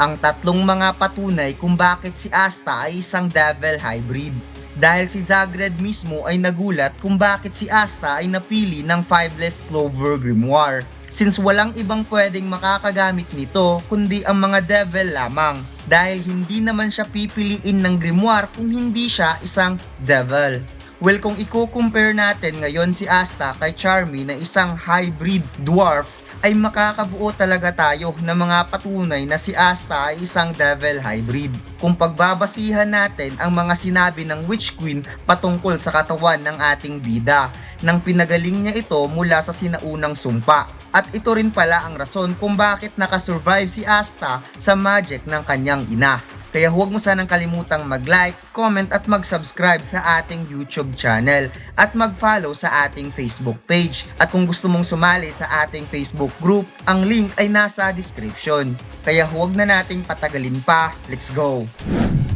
ang tatlong mga patunay kung bakit si Asta ay isang devil hybrid. Dahil si Zagred mismo ay nagulat kung bakit si Asta ay napili ng Five Leaf Clover Grimoire. Since walang ibang pwedeng makakagamit nito kundi ang mga devil lamang. Dahil hindi naman siya pipiliin ng grimoire kung hindi siya isang devil. Well, kung i-compare natin ngayon si Asta kay Charmy na isang hybrid dwarf, ay makakabuo talaga tayo ng mga patunay na si Asta ay isang devil hybrid. Kung pagbabasihan natin ang mga sinabi ng Witch Queen patungkol sa katawan ng ating bida, nang pinagaling niya ito mula sa sinaunang sumpa. At ito rin pala ang rason kung bakit nakasurvive si Asta sa magic ng kanyang ina. Kaya huwag mo sanang kalimutang mag-like, comment at mag-subscribe sa ating YouTube channel at mag-follow sa ating Facebook page. At kung gusto mong sumali sa ating Facebook group, ang link ay nasa description. Kaya huwag na nating patagalin pa. Let's go!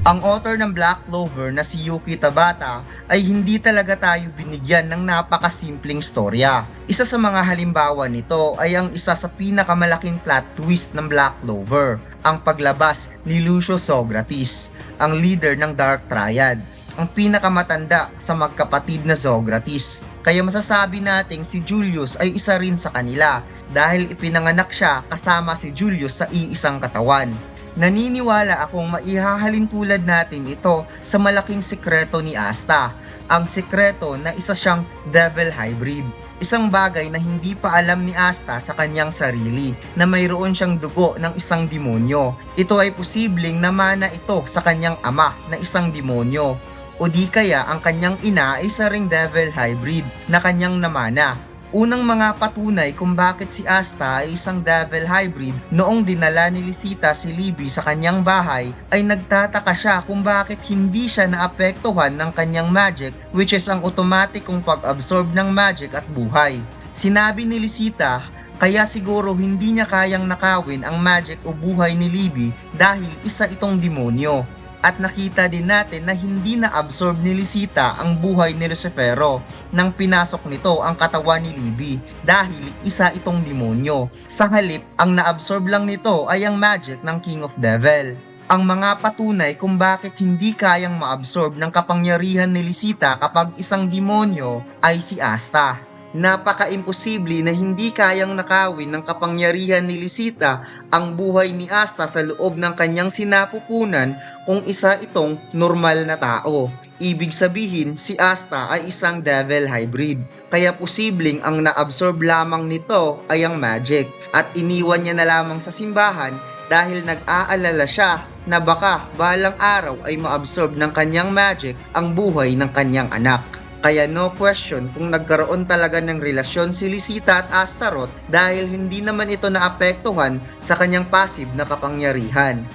Ang author ng Black Clover na si Yuki Tabata ay hindi talaga tayo binigyan ng napakasimpleng storya. Isa sa mga halimbawa nito ay ang isa sa pinakamalaking plot twist ng Black Clover, ang paglabas ni Lucio Socrates, ang leader ng Dark Triad ang pinakamatanda sa magkapatid na Socrates. Kaya masasabi nating si Julius ay isa rin sa kanila dahil ipinanganak siya kasama si Julius sa iisang katawan. Naniniwala akong maihahalin tulad natin ito sa malaking sekreto ni Asta, ang sekreto na isa siyang devil hybrid. Isang bagay na hindi pa alam ni Asta sa kanyang sarili na mayroon siyang dugo ng isang demonyo. Ito ay posibleng namana ito sa kanyang ama na isang demonyo o di kaya ang kanyang ina ay isa ring devil hybrid na kanyang namana. Unang mga patunay kung bakit si Asta ay isang devil hybrid noong dinala ni Lisita si Libby sa kanyang bahay ay nagtataka siya kung bakit hindi siya naapektuhan ng kanyang magic which is ang automatikong pag-absorb ng magic at buhay. Sinabi ni Lisita kaya siguro hindi niya kayang nakawin ang magic o buhay ni Libby dahil isa itong demonyo. At nakita din natin na hindi na-absorb ni Lisita ang buhay ni Lucifero nang pinasok nito ang katawan ni Libby dahil isa itong demonyo. Sa halip, ang na-absorb lang nito ay ang magic ng King of Devil. Ang mga patunay kung bakit hindi kayang ma-absorb ng kapangyarihan ni Lisita kapag isang demonyo ay si Asta napaka-imposible na hindi kayang nakawin ng kapangyarihan ni Lisita ang buhay ni Asta sa loob ng kanyang sinapupunan kung isa itong normal na tao. Ibig sabihin, si Asta ay isang devil hybrid. Kaya posibleng ang na-absorb lamang nito ay ang magic at iniwan niya na lamang sa simbahan dahil nag-aalala siya na baka balang araw ay ma-absorb ng kanyang magic ang buhay ng kanyang anak. Kaya no question kung nagkaroon talaga ng relasyon si Lisita at Astaroth dahil hindi naman ito naapektuhan sa kanyang passive na kapangyarihan.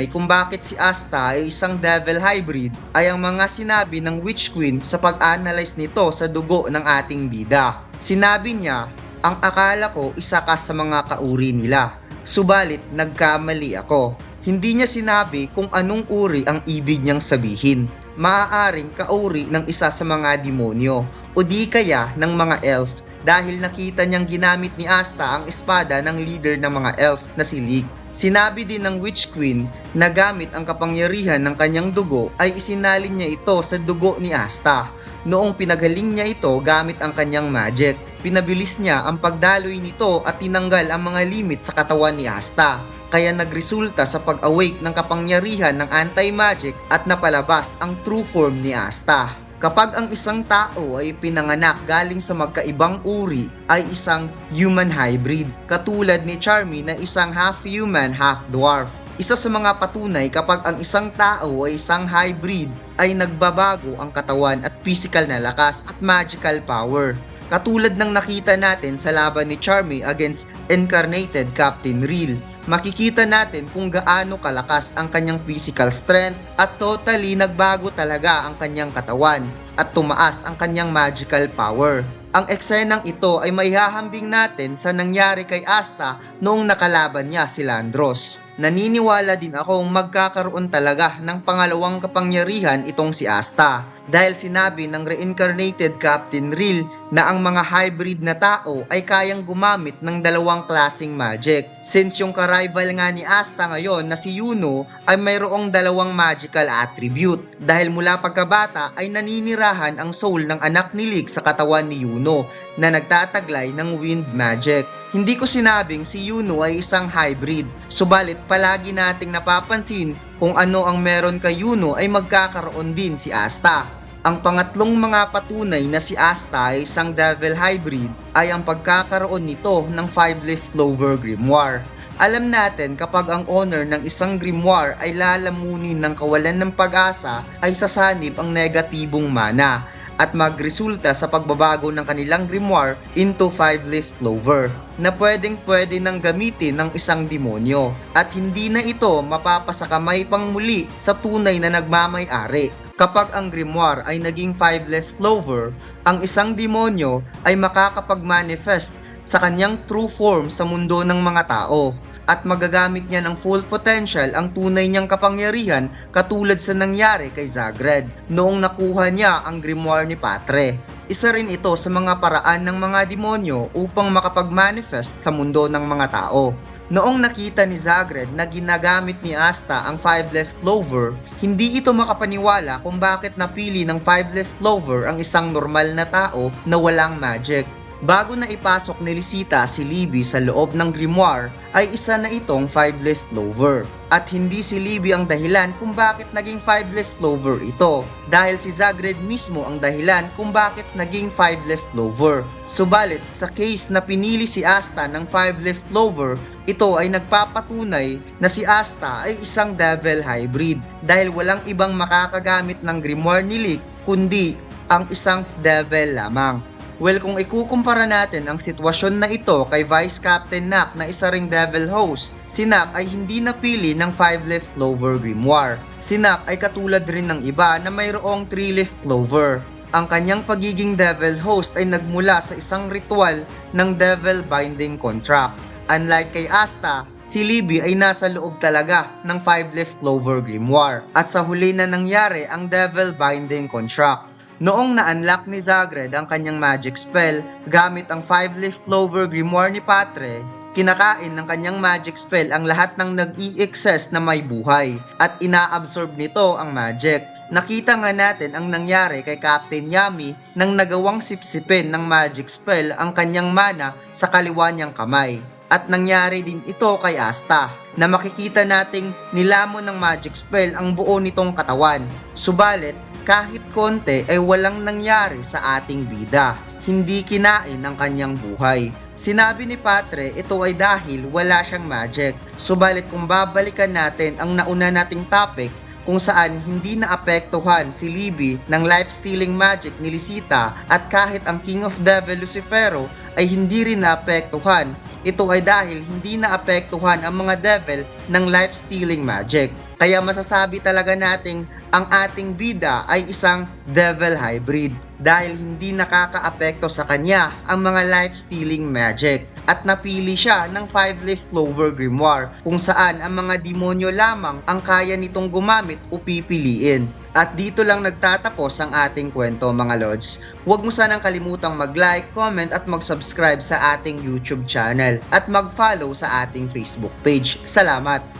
Ay kung bakit si Asta ay isang devil hybrid ay ang mga sinabi ng Witch Queen sa pag-analyze nito sa dugo ng ating bida. Sinabi niya, ang akala ko isa ka sa mga kauri nila. Subalit nagkamali ako. Hindi niya sinabi kung anong uri ang ibig niyang sabihin maaaring kauri ng isa sa mga demonyo o di kaya ng mga elf dahil nakita niyang ginamit ni Asta ang espada ng leader ng mga elf na si Leek. Sinabi din ng Witch Queen na gamit ang kapangyarihan ng kanyang dugo ay isinalin niya ito sa dugo ni Asta. Noong pinagaling niya ito gamit ang kanyang magic, pinabilis niya ang pagdaloy nito at tinanggal ang mga limit sa katawan ni Asta kaya nagresulta sa pag-awake ng kapangyarihan ng anti-magic at napalabas ang true form ni Asta. Kapag ang isang tao ay pinanganak galing sa magkaibang uri ay isang human hybrid, katulad ni Charmy na isang half-human, half-dwarf. Isa sa mga patunay kapag ang isang tao ay isang hybrid ay nagbabago ang katawan at physical na lakas at magical power. Katulad ng nakita natin sa laban ni Charmy against incarnated Captain Real, makikita natin kung gaano kalakas ang kanyang physical strength at totally nagbago talaga ang kanyang katawan at tumaas ang kanyang magical power. Ang eksenang ito ay maihahambing natin sa nangyari kay Asta noong nakalaban niya si Landros. Naniniwala din akong magkakaroon talaga ng pangalawang kapangyarihan itong si Asta. Dahil sinabi ng reincarnated Captain Real na ang mga hybrid na tao ay kayang gumamit ng dalawang klasing magic. Since yung ka-rival nga ni Asta ngayon na si Yuno ay mayroong dalawang magical attribute. Dahil mula pagkabata ay naninirahan ang soul ng anak ni Lig sa katawan ni Yuno na nagtataglay ng wind magic. Hindi ko sinabing si Yuno ay isang hybrid, subalit palagi nating napapansin kung ano ang meron kay Yuno ay magkakaroon din si Asta. Ang pangatlong mga patunay na si Asta ay isang devil hybrid ay ang pagkakaroon nito ng five-leaf clover grimoire. Alam natin kapag ang owner ng isang grimoire ay lalamunin ng kawalan ng pag-asa ay sasanib ang negatibong mana at magresulta sa pagbabago ng kanilang grimoire into five-leaf clover na pwedeng pwede nang gamitin ng isang demonyo at hindi na ito mapapasakamay pang muli sa tunay na nagmamay-ari. Kapag ang grimoire ay naging five-leaf clover, ang isang demonyo ay makakapag-manifest sa kanyang true form sa mundo ng mga tao at magagamit niya ng full potential ang tunay niyang kapangyarihan katulad sa nangyari kay Zagred noong nakuha niya ang grimoire ni Patre. Isa rin ito sa mga paraan ng mga demonyo upang makapag-manifest sa mundo ng mga tao. Noong nakita ni Zagred na ginagamit ni Asta ang Five Leaf Clover, hindi ito makapaniwala kung bakit napili ng Five Leaf Clover ang isang normal na tao na walang magic. Bago na ipasok ni Lisita si Libby sa loob ng grimoire, ay isa na itong five-leaf clover. At hindi si Libby ang dahilan kung bakit naging five-leaf clover ito, dahil si Zagred mismo ang dahilan kung bakit naging five-leaf clover. Subalit, sa case na pinili si Asta ng five-leaf clover, ito ay nagpapatunay na si Asta ay isang devil hybrid dahil walang ibang makakagamit ng grimoire ni Lick kundi ang isang devil lamang. Well, kung ikukumpara natin ang sitwasyon na ito kay Vice Captain Nak na isa ring Devil Host, si Nak ay hindi napili ng 5-leaf clover grimoire. Si Nak ay katulad rin ng iba na mayroong 3-leaf clover. Ang kanyang pagiging Devil Host ay nagmula sa isang ritual ng Devil Binding Contract. Unlike kay Asta, si Libby ay nasa loob talaga ng 5-leaf clover grimoire. At sa huli na nangyari ang Devil Binding Contract. Noong na-unlock ni Zagred ang kanyang magic spell gamit ang 5-leaf clover grimoire ni Patre, kinakain ng kanyang magic spell ang lahat ng nag-i-excess na may buhay at ina-absorb nito ang magic. Nakita nga natin ang nangyari kay Captain Yami nang nagawang sipsipin ng magic spell ang kanyang mana sa kaliwa niyang kamay. At nangyari din ito kay Asta na makikita nating nilamon ng magic spell ang buo nitong katawan. Subalit, kahit konti ay walang nangyari sa ating bida. Hindi kinain ng kanyang buhay. Sinabi ni Patre ito ay dahil wala siyang magic. Subalit kung babalikan natin ang nauna nating topic kung saan hindi naapektuhan si Libby ng life-stealing magic ni Lisita at kahit ang King of Devil Lucifero ay hindi rin naapektuhan. Ito ay dahil hindi naapektuhan ang mga devil ng life-stealing magic. Kaya masasabi talaga nating ang ating bida ay isang devil hybrid dahil hindi nakakaapekto sa kanya ang mga life-stealing magic at napili siya ng 5-leaf clover grimoire kung saan ang mga demonyo lamang ang kaya nitong gumamit o pipiliin. At dito lang nagtatapos ang ating kwento mga lods. Huwag mo sanang kalimutang mag-like, comment at mag-subscribe sa ating YouTube channel at mag-follow sa ating Facebook page. Salamat!